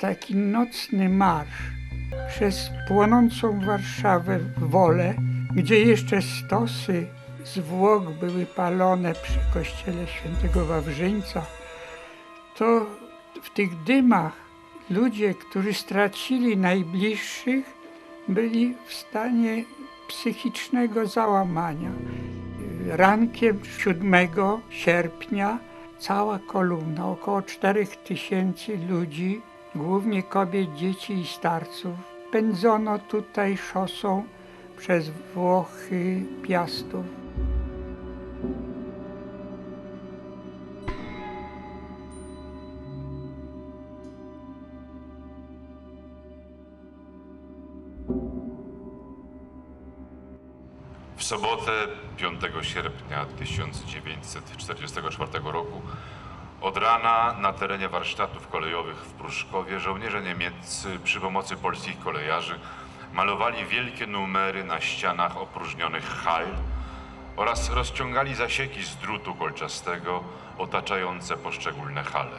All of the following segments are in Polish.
taki nocny marsz przez płonącą Warszawę w Wolę, gdzie jeszcze stosy zwłok były palone przy kościele świętego Wawrzyńca, to w tych dymach ludzie, którzy stracili najbliższych, byli w stanie psychicznego załamania. Rankiem 7 sierpnia cała kolumna, około 4 tysięcy ludzi, głównie kobiet, dzieci i starców, pędzono tutaj szosą przez Włochy, Piastów. W sobotę 5 sierpnia 1944 roku od rana na terenie warsztatów kolejowych w Pruszkowie żołnierze niemieccy przy pomocy polskich kolejarzy malowali wielkie numery na ścianach opróżnionych hal oraz rozciągali zasieki z drutu kolczastego otaczające poszczególne hale.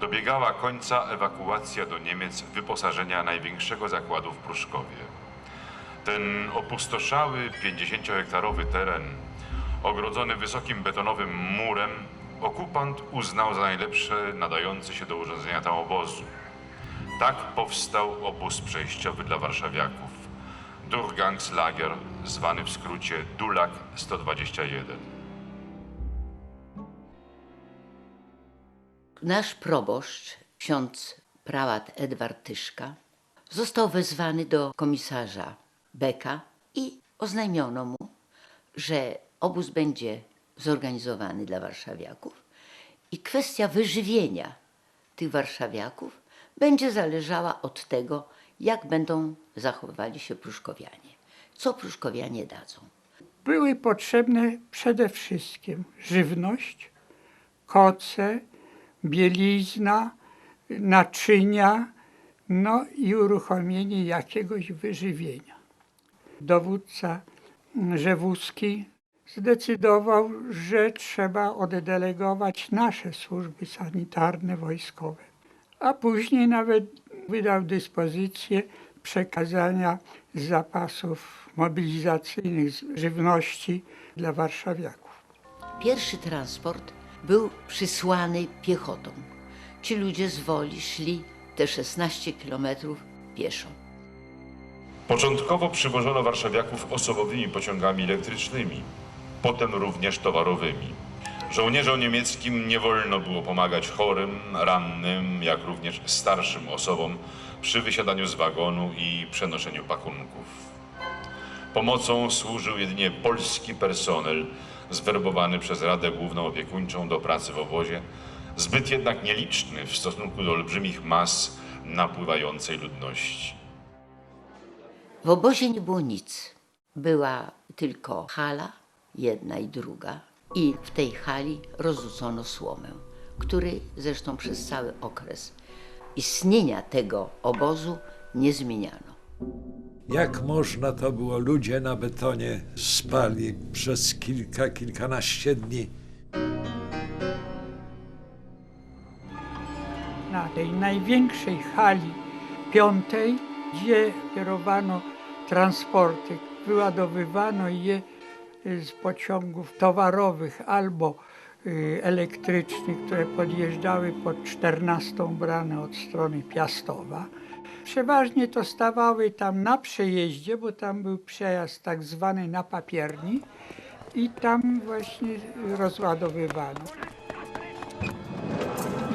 Dobiegała końca ewakuacja do Niemiec wyposażenia największego zakładu w Pruszkowie. Ten opustoszały 50-hektarowy teren, ogrodzony wysokim betonowym murem, okupant uznał za najlepsze nadające się do urządzenia tam obozu. Tak powstał obóz przejściowy dla warszawiaków. Durgangslager, zwany w skrócie Dulak 121. Nasz proboszcz, ksiądz prałat Edward Tyszka, został wezwany do komisarza Beka i oznajmiono mu, że obóz będzie zorganizowany dla warszawiaków i kwestia wyżywienia tych warszawiaków będzie zależała od tego, jak będą zachowywali się pruszkowianie, co pruszkowianie dadzą. Były potrzebne przede wszystkim żywność, koce, bielizna, naczynia, no i uruchomienie jakiegoś wyżywienia. Dowódca Rzewuski zdecydował, że trzeba oddelegować nasze służby sanitarne, wojskowe. A później nawet wydał dyspozycję przekazania zapasów mobilizacyjnych żywności dla warszawiaków. Pierwszy transport był przysłany piechotą. Ci ludzie z Woli szli te 16 kilometrów pieszo. Początkowo przywożono warszawiaków osobowymi pociągami elektrycznymi, potem również towarowymi. Żołnierzom niemieckim nie wolno było pomagać chorym, rannym, jak również starszym osobom przy wysiadaniu z wagonu i przenoszeniu pakunków. Pomocą służył jedynie polski personel zwerbowany przez Radę Główną Opiekuńczą do pracy w obozie, zbyt jednak nieliczny w stosunku do olbrzymich mas napływającej ludności. W obozie nie było nic. Była tylko hala, jedna i druga, i w tej hali rozrzucono słomę, który zresztą przez cały okres istnienia tego obozu nie zmieniano. Jak można to było? Ludzie na betonie spali przez kilka, kilkanaście dni. na tej największej hali piątej, gdzie kierowano transporty, wyładowywano je z pociągów towarowych albo y, elektrycznych, które podjeżdżały pod 14 bramę od strony Piastowa. Przeważnie to stawały tam na przejeździe, bo tam był przejazd tak zwany na papierni i tam właśnie rozładowywano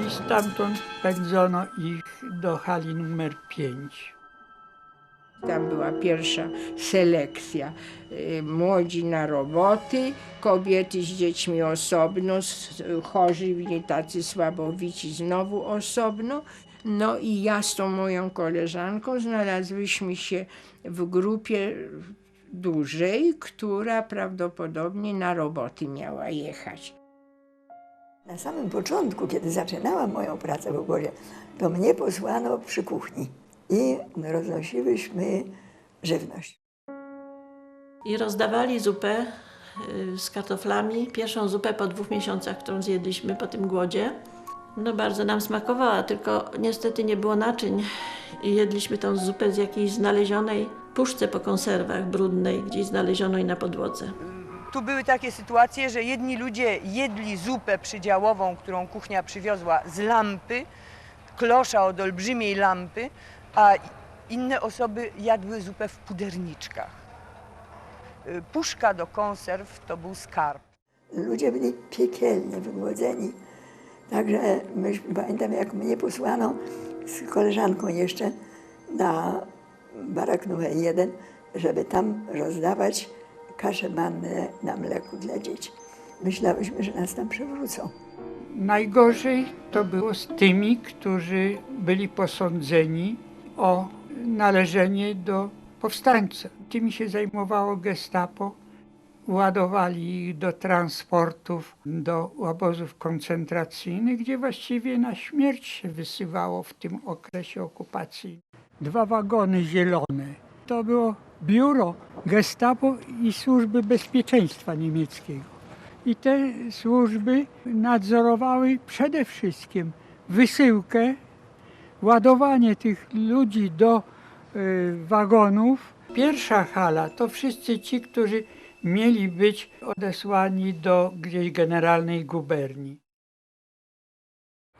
i stamtąd pędzono ich do hali numer 5. Tam była pierwsza selekcja. Y, Młodzi na roboty, kobiety z dziećmi osobno, s- chorzy tacy słabowici znowu osobno. No i ja z tą moją koleżanką znalazłyśmy się w grupie dużej, która prawdopodobnie na roboty miała jechać. Na samym początku, kiedy zaczynałam moją pracę w obozie, to mnie posłano przy kuchni i roznosiłyśmy żywność. I rozdawali zupę y, z kartoflami. Pierwszą zupę po dwóch miesiącach, którą zjedliśmy po tym głodzie. No bardzo nam smakowała, tylko niestety nie było naczyń i jedliśmy tą zupę z jakiejś znalezionej puszce po konserwach brudnej, gdzieś znalezionej na podłodze. Tu były takie sytuacje, że jedni ludzie jedli zupę przydziałową, którą kuchnia przywiozła z lampy, klosza od olbrzymiej lampy, a inne osoby jadły zupę w puderniczkach. Y, Puszka do konserw to był skarb. Ludzie byli piekielnie wygłodzeni. Także myśmy, pamiętam jak mnie posłano z koleżanką jeszcze na barak numer jeden, żeby tam rozdawać kaszę mannę na mleku dla dzieci. Myślałyśmy, że nas tam przewrócą. Najgorzej to było z tymi, którzy byli posądzeni o należenie do powstańca. Tymi się zajmowało gestapo. Ładowali ich do transportów, do obozów koncentracyjnych, gdzie właściwie na śmierć się wysyłało w tym okresie okupacji. Dwa wagony zielone. To było biuro gestapo i służby bezpieczeństwa niemieckiego. I te służby nadzorowały przede wszystkim wysyłkę, ładowanie tych ludzi do y, wagonów. Pierwsza hala to wszyscy ci, którzy mieli być odesłani do gdzieś generalnej guberni.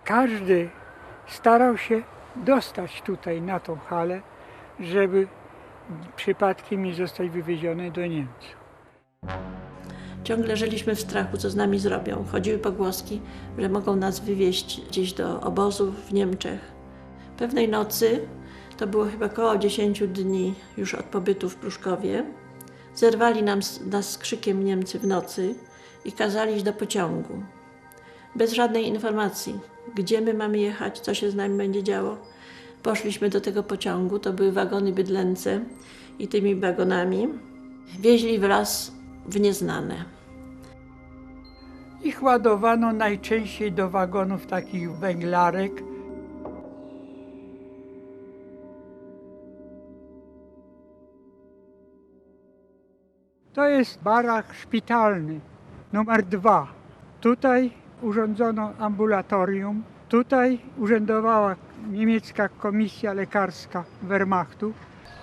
Każdy starał się dostać tutaj na tą halę, żeby przypadkiem nie zostać wywieziony do Niemców. Ciągle żyliśmy w strachu, co z nami zrobią. Chodziły pogłoski, że mogą nas wywieźć gdzieś do obozów w Niemczech. Pewnej nocy, to było chyba około 10 dni już od pobytu w Pruszkowie, zerwali nam, nas z krzykiem Niemcy w nocy i kazali iść do pociągu. Bez żadnej informacji, gdzie my mamy jechać, co się z nami będzie działo. Poszliśmy do tego pociągu, to były wagony bydlęce i tymi wagonami wieźli wraz w nieznane. Ich ładowano najczęściej do wagonów takich węglarek. To jest barak szpitalny numer dwa. Tutaj urządzono ambulatorium. Tutaj urzędowała niemiecka komisja lekarska Wehrmachtu.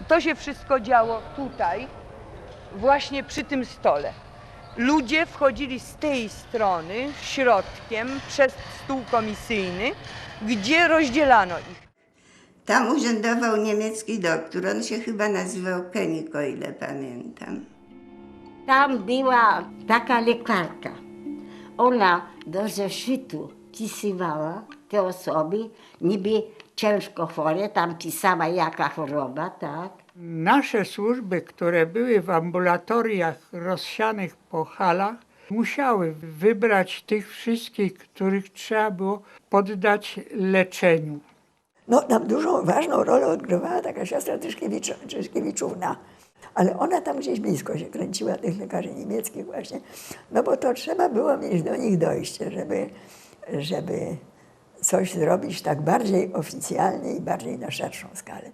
To się wszystko działo tutaj, właśnie przy tym stole. Ludzie wchodzili z tej strony, środkiem, przez stół komisyjny, gdzie rozdzielano ich. Tam urzędował niemiecki doktor, on się chyba nazywał Kenik, o ile pamiętam. Tam była taka lekarka. Ona do zeszytu pisywała te osoby, niby ciężko chore, tam pisała jaka choroba, tak. Nasze służby, które były w ambulatoriach rozsianych po halach, musiały wybrać tych wszystkich, których trzeba było poddać leczeniu. No, tam dużą, ważną rolę odgrywała taka siostra Tyszkiewicz, Tyszkiewiczówna. Ale ona tam gdzieś blisko się kręciła, tych lekarzy niemieckich właśnie. No bo to trzeba było mieć do nich dojście, żeby, żeby coś zrobić tak bardziej oficjalnie i bardziej na szerszą skalę.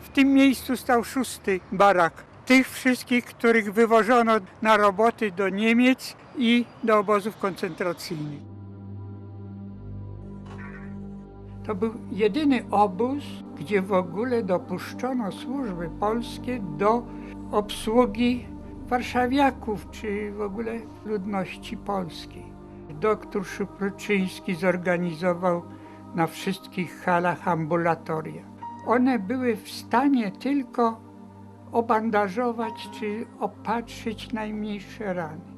W tym miejscu stał szósty barak. Tych wszystkich, których wywożono na roboty do Niemiec i do obozów koncentracyjnych. To był jedyny obóz, gdzie w ogóle dopuszczono służby polskie do obsługi warszawiaków czy w ogóle ludności polskiej. Doktor Szupryczyński zorganizował na wszystkich halach ambulatoria. One były w stanie tylko obandażować czy opatrzyć najmniejsze rany.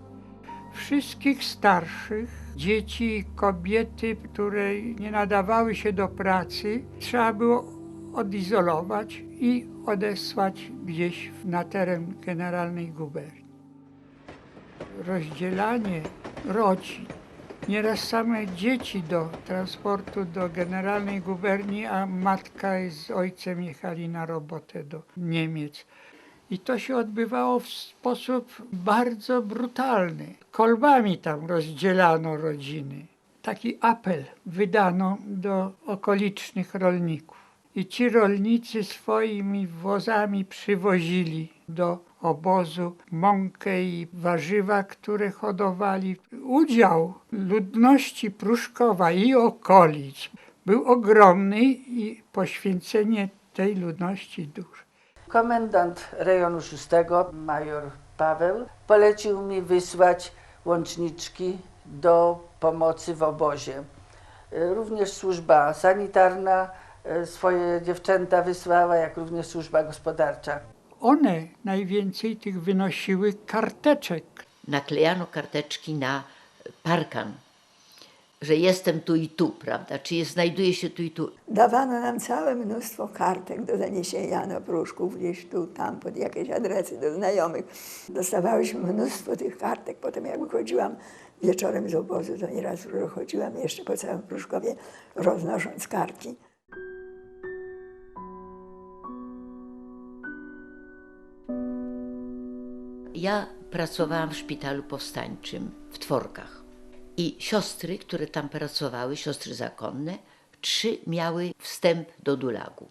Wszystkich starszych, dzieci kobiety, które nie nadawały się do pracy, trzeba było odizolować i odesłać gdzieś na teren generalnej guberni. Rozdzielanie rodzin, nieraz same dzieci do transportu do generalnej guberni, a matka z ojcem jechali na robotę do Niemiec. I to się odbywało w sposób bardzo brutalny. Kolbami tam rozdzielano rodziny. Taki apel wydano do okolicznych rolników. I ci rolnicy swoimi wozami przywozili do obozu mąkę i warzywa, które hodowali. Udział ludności Pruszkowa i okolic był ogromny i poświęcenie tej ludności duże. Komendant rejonu 6, major Paweł, polecił mi wysłać łączniczki do pomocy w obozie. Również służba sanitarna y, swoje dziewczęta wysłała, jak również służba gospodarcza. One najwięcej tych wynosiły karteczek. Naklejano karteczki na parkan, że jestem tu i tu, prawda? Czy znajduję się tu i tu. Dawano nam całe mnóstwo kartek do zaniesienia na pruszków, gdzieś tu, tam, pod jakieś adresy do znajomych. Dostawałyśmy mnóstwo tych kartek. Potem jak wychodziłam wieczorem z obozu, to nieraz chodziłam jeszcze po całym Pruszkowie, roznosząc kartki. Ja pracowałam w szpitalu powstańczym w Tworkach. I siostry, które tam pracowały, siostry zakonne, trzy miały wstęp do Dulagu.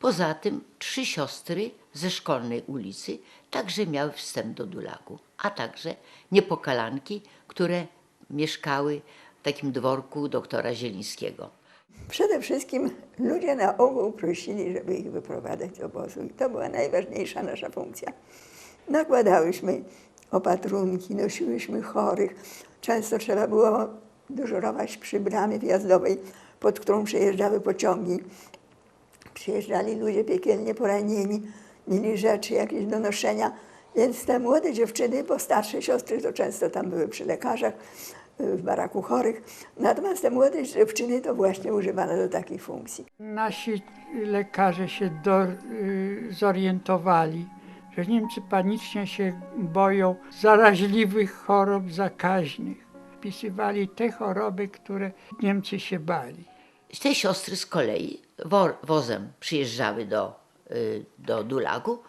Poza tym trzy siostry ze szkolnej ulicy także miały wstęp do Dulagu, a także niepokalanki, które mieszkały w takim dworku doktora Zielińskiego. Przede wszystkim ludzie na ogół prosili, żeby ich wyprowadzać z obozu i to była najważniejsza nasza funkcja. Nakładałyśmy opatrunki, nosiłyśmy chorych. Często trzeba było dyżurować przy bramie wjazdowej, pod którą przejeżdżały pociągi. Przyjeżdżali ludzie piekielnie poranieni, mieli rzeczy jakieś do noszenia, więc te młode dziewczyny, bo starsze siostry to często tam były przy lekarzach, y, w baraku chorych. Natomiast te młode dziewczyny to właśnie używano do takich funkcji. Nasi lekarze się do, y, zorientowali, że Niemcy panicznie się boją zaraźliwych chorób zakaźnych. Wpisywali te choroby, które Niemcy się bali. Te siostry z kolei wo, wozem przyjeżdżały do, y, do Dulagu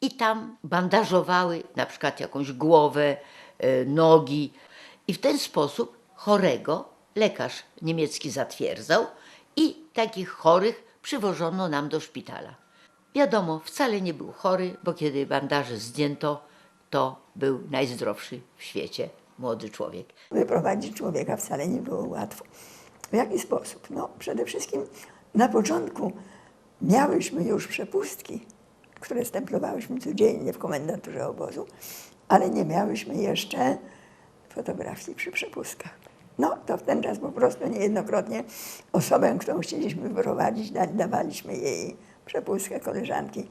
i tam bandażowały na przykład jakąś głowę, y, nogi. I w ten sposób chorego lekarz niemiecki zatwierdzał i takich chorych przywożono nam do szpitala. Wiadomo, wcale nie był chory, bo kiedy bandaże zdjęto, to był najzdrowszy w świecie młody człowiek. Wyprowadzić człowieka wcale nie było łatwo. W jaki sposób? No, przede wszystkim na początku miałyśmy już przepustki, które stemplowałyśmy codziennie w komendanturze obozu, ale nie miałyśmy jeszcze fotografii przy przepustkach. No, to w ten czas po prostu niejednokrotnie osobę, którą chcieliśmy wyprowadzić, da- dawaliśmy jej przepustkę koleżanki.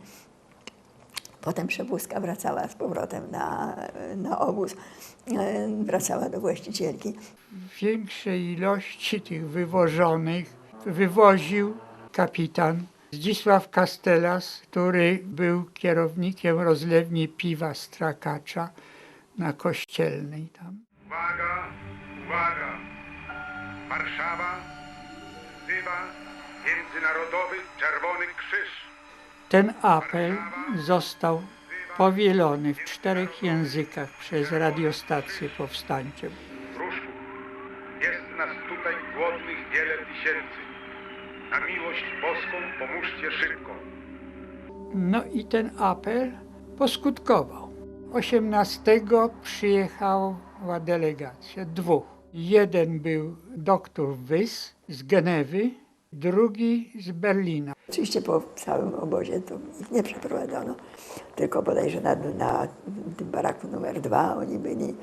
Potem przepustka wracała z powrotem na, na obóz, e, wracała do właścicielki. Większej ilości tych wywożonych wywoził kapitan Zdzisław Kastelas, który był kierownikiem rozlewni piwa Strakacza na Kościelnej tam. Uwaga, uwaga! Warszawa wzywa Międzynarodowy Czerwony Krzyż. Ten apel został powielony w czterech językach przez radiostacje powstańcze. Pruszków, jest nas tutaj głodnych wiele tysięcy. Na miłość boską pomóżcie szybko. No i ten apel poskutkował. 18 przyjechała delegacja, dwóch. Jeden był doktor Wys z Genewy, drugi z Berlina. Oczywiście po całym obozie to ich nie przeprowadzono, tylko bodajże na, na tym baraku numer dwa oni byli,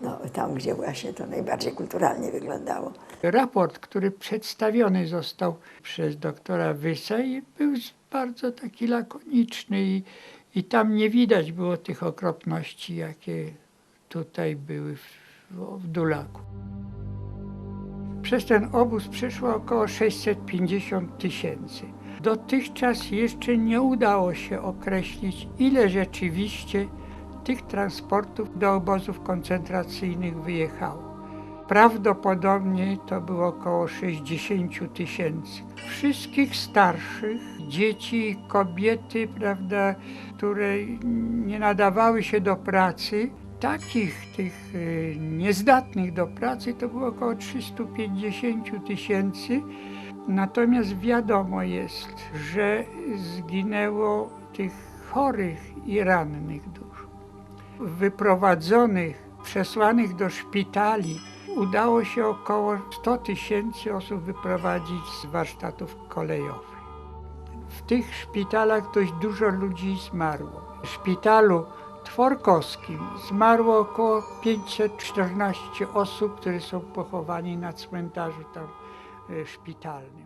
no, tam gdzie właśnie to najbardziej kulturalnie wyglądało. Raport, który przedstawiony został przez doktora Wysa był bardzo taki lakoniczny i, i tam nie widać było tych okropności, jakie tutaj były w, w Dulaku. Przez ten obóz przeszło około 650 tysięcy. Dotychczas jeszcze nie udało się określić, ile rzeczywiście tych transportów do obozów koncentracyjnych wyjechało. Prawdopodobnie to było około 60 tysięcy. Wszystkich starszych, dzieci kobiety, prawda, które nie nadawały się do pracy, takich tych y, niezdatnych do pracy to było około 350 tysięcy. Natomiast wiadomo jest, że zginęło tych chorych i rannych dużo. Wyprowadzonych, przesłanych do szpitali udało się około 100 tysięcy osób wyprowadzić z warsztatów kolejowych. W tych szpitalach dość dużo ludzi zmarło. W szpitalu Tworkowskim zmarło około 514 osób, które są pochowani na cmentarzu tam e, szpitalnym.